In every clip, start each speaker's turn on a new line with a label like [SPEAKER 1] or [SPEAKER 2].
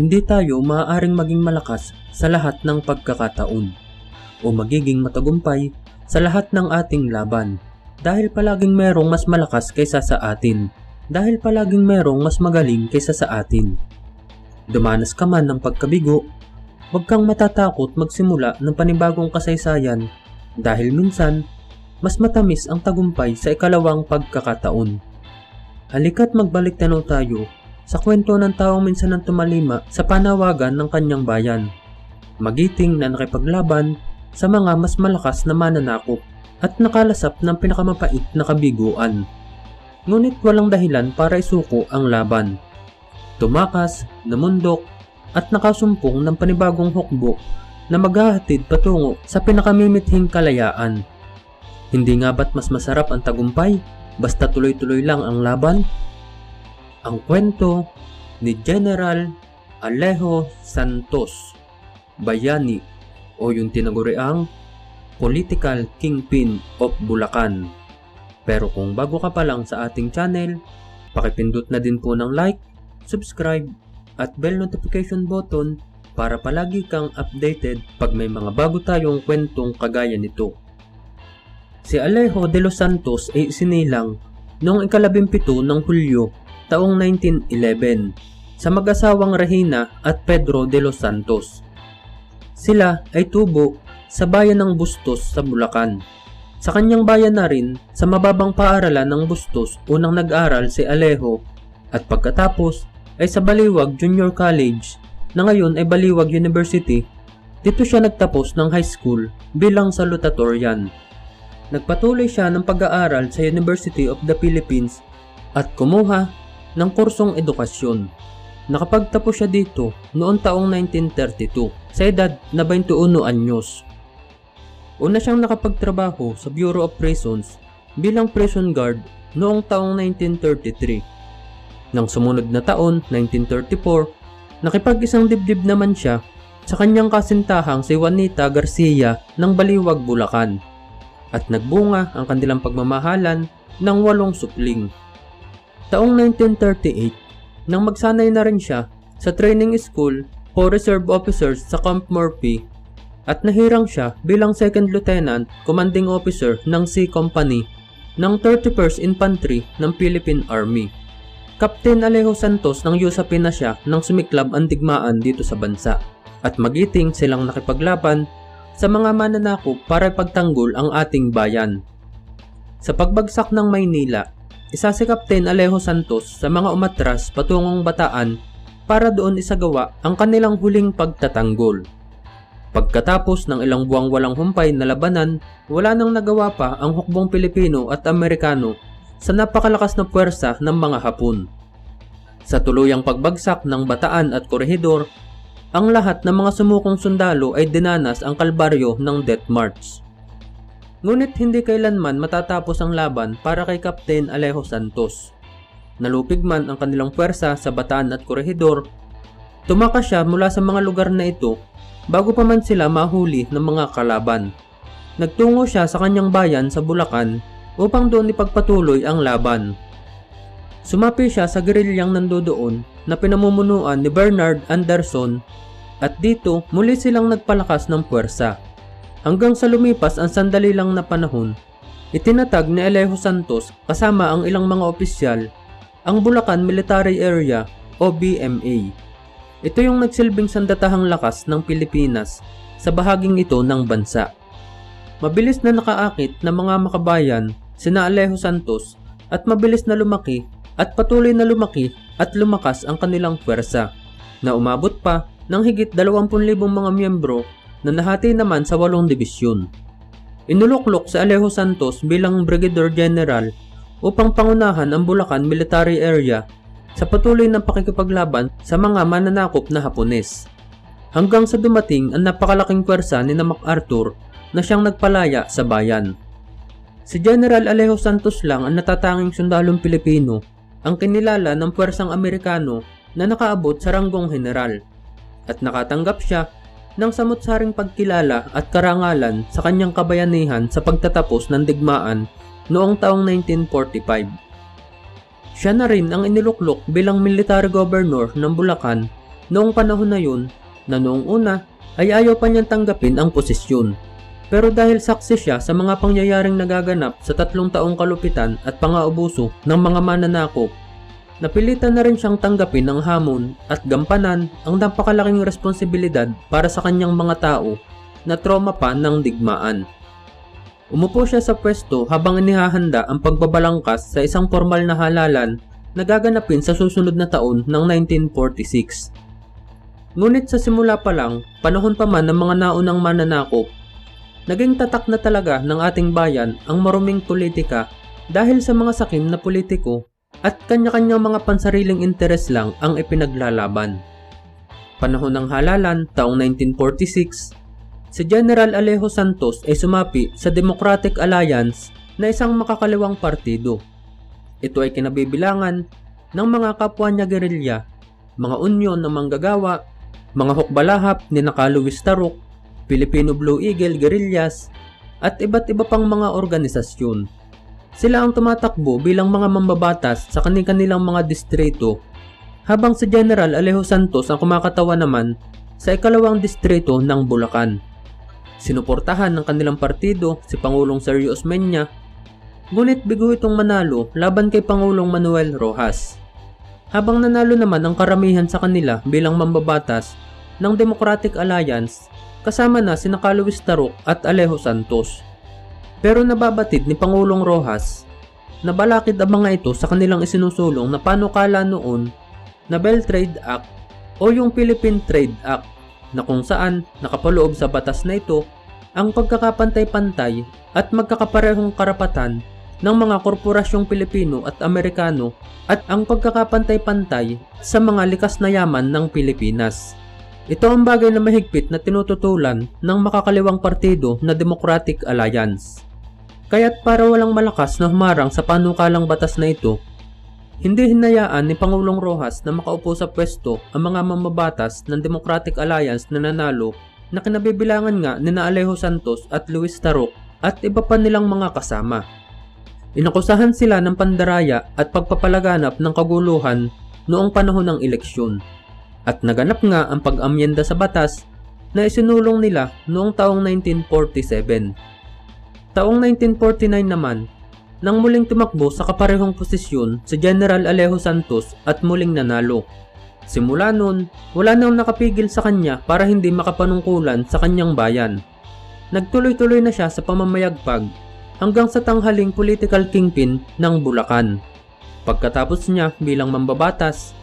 [SPEAKER 1] Hindi tayo maaaring maging malakas sa lahat ng pagkakataon o magiging matagumpay sa lahat ng ating laban dahil palaging merong mas malakas kaysa sa atin dahil palaging merong mas magaling kaysa sa atin. Dumanas ka man ng pagkabigo, huwag kang matatakot magsimula ng panibagong kasaysayan dahil minsan mas matamis ang tagumpay sa ikalawang pagkakataon. Halika't magbalik tanaw tayo sa kwento ng taong minsan ang tumalima sa panawagan ng kanyang bayan. Magiting na nakipaglaban sa mga mas malakas na mananakop at nakalasap ng pinakamapait na kabiguan. Ngunit walang dahilan para isuko ang laban. Tumakas, namundok, at nakasumpong ng panibagong hukbo na maghahatid patungo sa pinakamimithing kalayaan. Hindi nga ba't mas masarap ang tagumpay basta tuloy-tuloy lang ang laban? Ang kwento ni General Alejo Santos, Bayani o yung tinaguriang Political Kingpin of Bulacan. Pero kung bago ka pa lang sa ating channel, pakipindot na din po ng like, subscribe, at bell notification button para palagi kang updated pag may mga bago tayong kwentong kagaya nito. Si Alejo de los Santos ay isinilang noong ikalabimpito ng Hulyo taong 1911 sa mag-asawang Regina at Pedro de los Santos. Sila ay tubo sa bayan ng Bustos sa Bulacan. Sa kanyang bayan na rin, sa mababang paaralan ng Bustos, unang nag-aral si Alejo at pagkatapos ay sa Baliwag Junior College na ngayon ay Baliwag University. Dito siya nagtapos ng high school bilang salutatorian. Nagpatuloy siya ng pag-aaral sa University of the Philippines at kumuha ng kursong edukasyon. Nakapagtapos siya dito noong taong 1932 sa edad na 21 anyos. Una siyang nakapagtrabaho sa Bureau of Prisons bilang prison guard noong taong 1933. Nang sumunod na taon, 1934, nakipag-isang dibdib naman siya sa kanyang kasintahang si Juanita Garcia ng Baliwag, Bulacan at nagbunga ang kanilang pagmamahalan ng walong supling. Taong 1938, nang magsanay na rin siya sa training school for reserve officers sa Camp Murphy at nahirang siya bilang second lieutenant commanding officer ng C Company ng 31st Infantry ng Philippine Army. Captain Alejo Santos ng usapin na siya nang sumiklab ang digmaan dito sa bansa at magiting silang nakipaglaban sa mga mananakop para ipagtanggol ang ating bayan. Sa pagbagsak ng Maynila, isa si Captain Alejo Santos sa mga umatras patungong bataan para doon isagawa ang kanilang huling pagtatanggol. Pagkatapos ng ilang buwang walang humpay na labanan, wala nang nagawa pa ang hukbong Pilipino at Amerikano sa napakalakas na puwersa ng mga Hapon. Sa tuluyang pagbagsak ng bataan at korehidor, ang lahat ng mga sumukong sundalo ay dinanas ang kalbaryo ng Death March. Ngunit hindi kailanman matatapos ang laban para kay Captain Alejo Santos. Nalupig man ang kanilang puwersa sa Bataan at Corregidor, tumakas siya mula sa mga lugar na ito bago pa man sila mahuli ng mga kalaban. Nagtungo siya sa kanyang bayan sa Bulacan upang doon ipagpatuloy ang laban. Sumapi siya sa gerilyang nandoon na pinamumunuan ni Bernard Anderson at dito muli silang nagpalakas ng puwersa. Hanggang sa lumipas ang sandali lang na panahon, itinatag ni Alejo Santos kasama ang ilang mga opisyal ang Bulacan Military Area o BMA. Ito yung nagsilbing sandatahang lakas ng Pilipinas sa bahaging ito ng bansa. Mabilis na nakaakit ng mga makabayan sina Alejo Santos at mabilis na lumaki at patuloy na lumaki at lumakas ang kanilang pwersa na umabot pa ng higit 20,000 mga miyembro na nahati naman sa walong dibisyon. Inuluklok si Alejo Santos bilang Brigadier General upang pangunahan ang Bulacan Military Area sa patuloy ng pakikipaglaban sa mga mananakop na Hapones. Hanggang sa dumating ang napakalaking pwersa ni na MacArthur na siyang nagpalaya sa bayan. Si General Alejo Santos lang ang natatanging sundalong Pilipino ang kinilala ng pwersang Amerikano na nakaabot sa ranggong general at nakatanggap siya ng samot-saring pagkilala at karangalan sa kanyang kabayanihan sa pagtatapos ng digmaan noong taong 1945. Siya na rin ang iniluklok bilang military governor ng Bulacan noong panahon na yun na noong una ay ayaw pa niyang tanggapin ang posisyon. Pero dahil saksi siya sa mga pangyayaring nagaganap sa tatlong taong kalupitan at pangaubuso ng mga mananakop, napilitan na rin siyang tanggapin ang hamon at gampanan ang napakalaking responsibilidad para sa kanyang mga tao na trauma pa ng digmaan. Umupo siya sa pwesto habang inihahanda ang pagbabalangkas sa isang formal na halalan na gaganapin sa susunod na taon ng 1946. Ngunit sa simula pa lang, panahon pa man ng mga naunang mananakop, naging tatak na talaga ng ating bayan ang maruming politika dahil sa mga sakim na politiko at kanya-kanyang mga pansariling interes lang ang ipinaglalaban. Panahon ng halalan, taong 1946, si General Alejo Santos ay sumapi sa Democratic Alliance na isang makakaliwang partido. Ito ay kinabibilangan ng mga kapwa niya gerilya, mga unyon ng manggagawa, mga hukbalahap ni Naka Luis Taruk, Filipino Blue Eagle Guerrillas, at iba't iba pang mga organisasyon. Sila ang tumatakbo bilang mga mambabatas sa kanilang mga distrito, habang si General Alejo Santos ang kumakatawa naman sa ikalawang distrito ng Bulacan. Sinuportahan ng kanilang partido si Pangulong Sergio Osmeña, ngunit bigo itong manalo laban kay Pangulong Manuel Rojas. Habang nanalo naman ang karamihan sa kanila bilang mambabatas ng Democratic Alliance kasama na sina Luis Taruk at Alejo Santos. Pero nababatid ni Pangulong Rojas na balakid ang mga ito sa kanilang isinusulong na panukala noon na Bell Trade Act o yung Philippine Trade Act na kung saan nakapaloob sa batas na ito ang pagkakapantay-pantay at magkakaparehong karapatan ng mga korporasyong Pilipino at Amerikano at ang pagkakapantay-pantay sa mga likas na yaman ng Pilipinas. Ito ang bagay na mahigpit na tinututulan ng makakaliwang partido na Democratic Alliance. Kaya't para walang malakas na humarang sa panukalang batas na ito, hindi hinayaan ni Pangulong Rojas na makaupo sa pwesto ang mga mamabatas ng Democratic Alliance na nanalo na kinabibilangan nga ni Alejo Santos at Luis Tarok at iba pa nilang mga kasama. Inakusahan sila ng pandaraya at pagpapalaganap ng kaguluhan noong panahon ng eleksyon. At naganap nga ang pag-amyenda sa batas na isinulong nila noong taong 1947. Taong 1949 naman, nang muling tumakbo sa kaparehong posisyon si General Alejo Santos at muling nanalo. Simula noon, wala nang nakapigil sa kanya para hindi makapanungkulan sa kanyang bayan. Nagtuloy-tuloy na siya sa pamamayagpag hanggang sa tanghaling political kingpin ng Bulacan. Pagkatapos niya bilang mambabatas,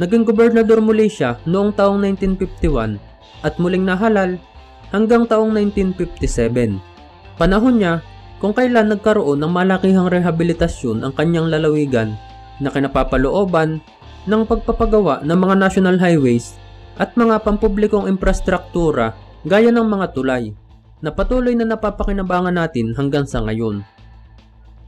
[SPEAKER 1] naging gobernador muli siya noong taong 1951 at muling nahalal hanggang taong 1957. Panahon niya kung kailan nagkaroon ng malakihang rehabilitasyon ang kanyang lalawigan na kinapapalooban ng pagpapagawa ng mga national highways at mga pampublikong infrastruktura gaya ng mga tulay na patuloy na napapakinabangan natin hanggang sa ngayon.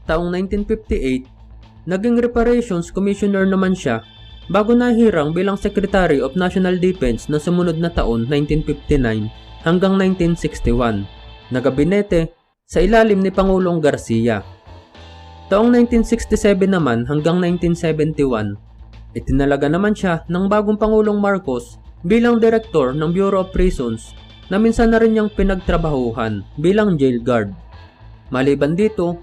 [SPEAKER 1] Taong 1958, naging Reparations Commissioner naman siya bago nahirang bilang Secretary of National Defense na sumunod na taon 1959 hanggang 1961 na gabinete sa ilalim ni Pangulong Garcia. Taong 1967 naman hanggang 1971, itinalaga naman siya ng bagong Pangulong Marcos bilang Director ng Bureau of Prisons na minsan na rin niyang pinagtrabahuhan bilang jail guard. Maliban dito,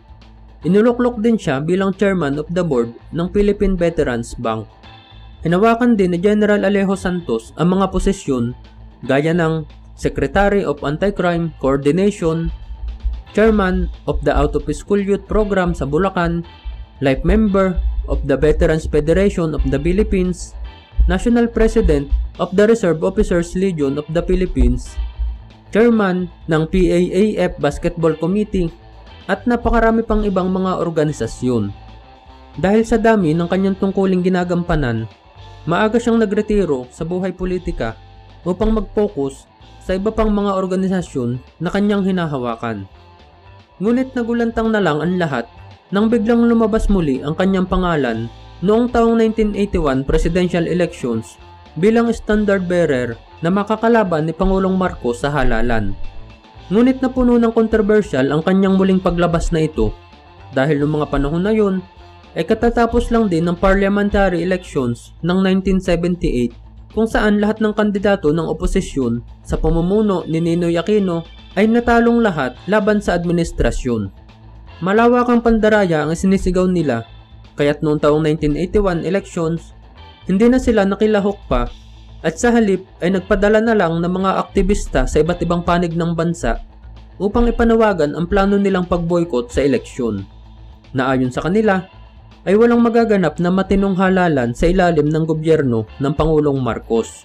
[SPEAKER 1] inuluklok din siya bilang chairman of the board ng Philippine Veterans Bank. Hinawakan din ni General Alejo Santos ang mga posisyon gaya ng Secretary of Anti-Crime Coordination, Chairman of the Out of School Youth Program sa Bulacan, Life Member of the Veterans Federation of the Philippines, National President of the Reserve Officers Legion of the Philippines, chairman ng PAAF Basketball Committee at napakarami pang ibang mga organisasyon. Dahil sa dami ng kanyang tungkuling ginagampanan, maaga siyang nagretiro sa buhay politika upang mag-focus sa iba pang mga organisasyon na kanyang hinahawakan. Ngunit nagulantang na lang ang lahat nang biglang lumabas muli ang kanyang pangalan noong taong 1981 presidential elections bilang standard bearer na makakalaban ni Pangulong Marcos sa halalan. Ngunit napuno ng controversial ang kanyang muling paglabas na ito dahil noong mga panahon na yun ay katatapos lang din ng parliamentary elections ng 1978 kung saan lahat ng kandidato ng oposisyon sa pamumuno ni Ninoy Aquino ay natalong lahat laban sa administrasyon. Malawakang pandaraya ang sinisigaw nila kaya't noong taong 1981 elections, hindi na sila nakilahok pa at sa halip ay nagpadala na lang ng mga aktivista sa iba't ibang panig ng bansa upang ipanawagan ang plano nilang pagboykot sa eleksyon. Na ayon sa kanila, ay walang magaganap na matinong halalan sa ilalim ng gobyerno ng Pangulong Marcos.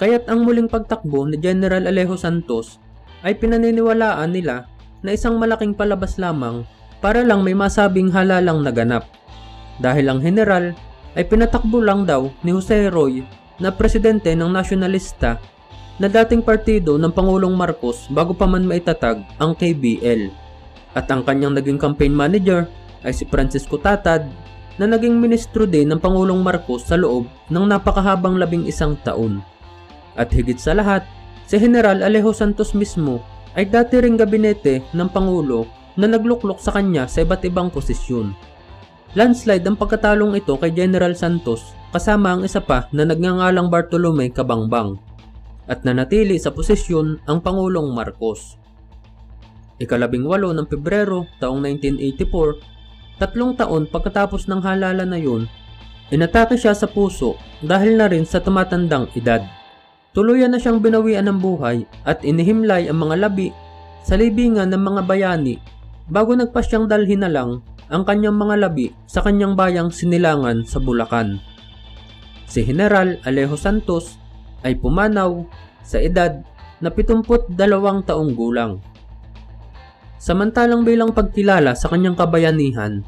[SPEAKER 1] Kaya't ang muling pagtakbo ni General Alejo Santos ay pinaniniwalaan nila na isang malaking palabas lamang para lang may masabing halalang naganap. Dahil ang general ay pinatakbo lang daw ni Jose Roy na presidente ng nasyonalista na dating partido ng Pangulong Marcos bago pa man maitatag ang KBL. At ang kanyang naging campaign manager ay si Francisco Tatad na naging ministro din ng Pangulong Marcos sa loob ng napakahabang labing isang taon. At higit sa lahat, si General Alejo Santos mismo ay dati ring gabinete ng Pangulo na nagluklok sa kanya sa iba't ibang posisyon. Landslide ang pagkatalong ito kay General Santos kasama ang isa pa na nagngangalang Bartolome Kabangbang at nanatili sa posisyon ang Pangulong Marcos. Ikalabing walo ng Pebrero taong 1984, Tatlong taon pagkatapos ng halala na yun, inatake siya sa puso dahil na rin sa tumatandang edad. Tuluyan na siyang binawian ng buhay at inihimlay ang mga labi sa libingan ng mga bayani bago nagpasyang dalhin na lang ang kanyang mga labi sa kanyang bayang sinilangan sa Bulacan. Si General Alejo Santos ay pumanaw sa edad na 72 taong gulang. Samantalang bilang pagkilala sa kanyang kabayanihan,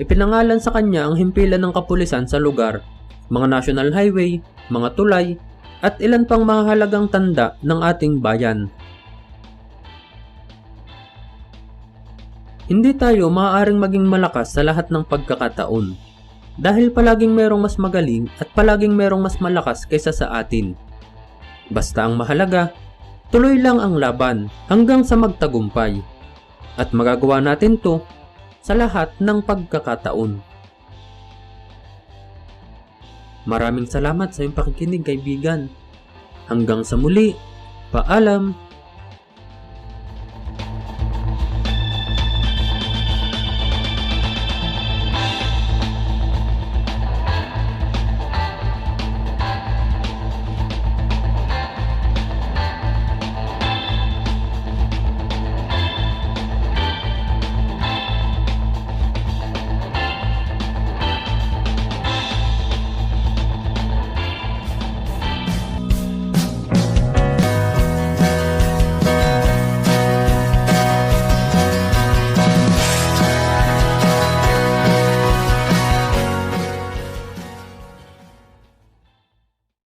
[SPEAKER 1] ipinangalan sa kanya ang himpilan ng kapulisan sa lugar, mga national highway, mga tulay, at ilan pang mahalagang tanda ng ating bayan. Hindi tayo maaaring maging malakas sa lahat ng pagkakataon dahil palaging merong mas magaling at palaging merong mas malakas kaysa sa atin. Basta ang mahalaga, tuloy lang ang laban hanggang sa magtagumpay. At magagawa natin to sa lahat ng pagkakataon. Maraming salamat sa iyong pakikinig kaibigan. Hanggang sa muli, paalam!